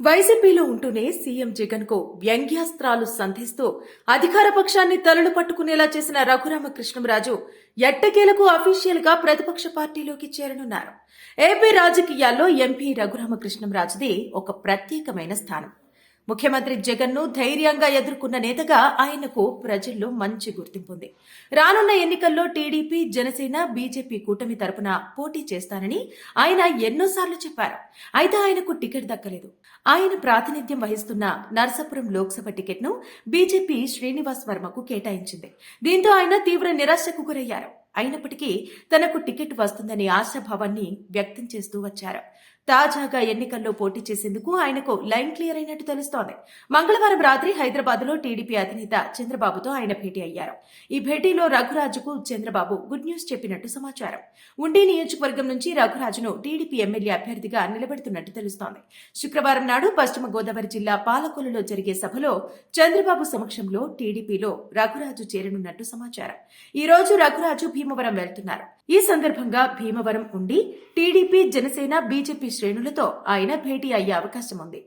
వైసీపీలో ఉంటూనే సీఎం జగన్కు వ్యంగ్యాస్త్రాలు సంధిస్తూ అధికార పక్షాన్ని తలలు పట్టుకునేలా చేసిన రఘురామకృష్ణంరాజు ఎట్టకేలకు అఫీషియల్గా ప్రతిపక్ష పార్టీలోకి చేరనున్నారు. ఏపీ రాజకీయాల్లో ఎంపీ రఘురామకృష్ణంరాజుది ఒక ప్రత్యేకమైన స్థానం. ముఖ్యమంత్రి జగన్ను ధైర్యంగా ఎదుర్కొన్న నేతగా ఆయనకు ప్రజల్లో మంచి గుర్తింపు ఉంది. రానున్న ఎన్నికల్లో టీడీపీ జనసేన బీజేపీ కూటమి తరపున పోటీ చేస్తానని ఆయన ఎన్నోసార్లు చెప్పారు. అయితే ఆయనకు టికెట్ దక్కలేదు. ఆయన ప్రాతినిధ్యం వహిస్తున్న నర్సాపురం లోక్సభ టికెట్ను బీజేపీ శ్రీనివాస్ వర్మకు కేటాయించింది. దీంతో ఆయన తీవ్ర నిరాశకు గురయ్యారు. అయినప్పటికీ తనకు టికెట్ వస్తుందనే ఆశాభావాన్ని వ్యక్తం చేస్తూ వచ్చారు. తాజాగా ఎన్నికల్లో పోటీ చేసేందుకు ఆయనకు లైన్ క్లియర్ అయినట్టు తెలుస్తోంది. మంగళవారం రాత్రి హైదరాబాద్లో టీడీపీ అధినేత చంద్రబాబుతో ఆయన భేటీ అయ్యారు. ఈ భేటీలో రఘురాజుకు చంద్రబాబు గుడ్ న్యూస్ చెప్పినట్టు సమాచారం. ఉండి నియోజకవర్గం నుంచి రఘురాజును టీడీపీ ఎమ్మెల్యే అభ్యర్థిగా నిలబెడుతున్నట్టు తెలుస్తోంది. శుక్రవారం నాడు పశ్చిమ గోదావరి జిల్లా పాలకొల్లులో జరిగే సభలో చంద్రబాబు సమక్షంలో టీడీపీలో రఘురాజు చేరనున్నట్టు సమాచారం. ఈ రోజు రఘురాజు భీమవరం వెళ్తున్నారు. ఈ సందర్భంగా భీమవరం ఉండి టీడీపీ జనసేన బీజేపీ శ్రేణులతో ఆయన భేటీ అయ్యే అవకాశం ఉంది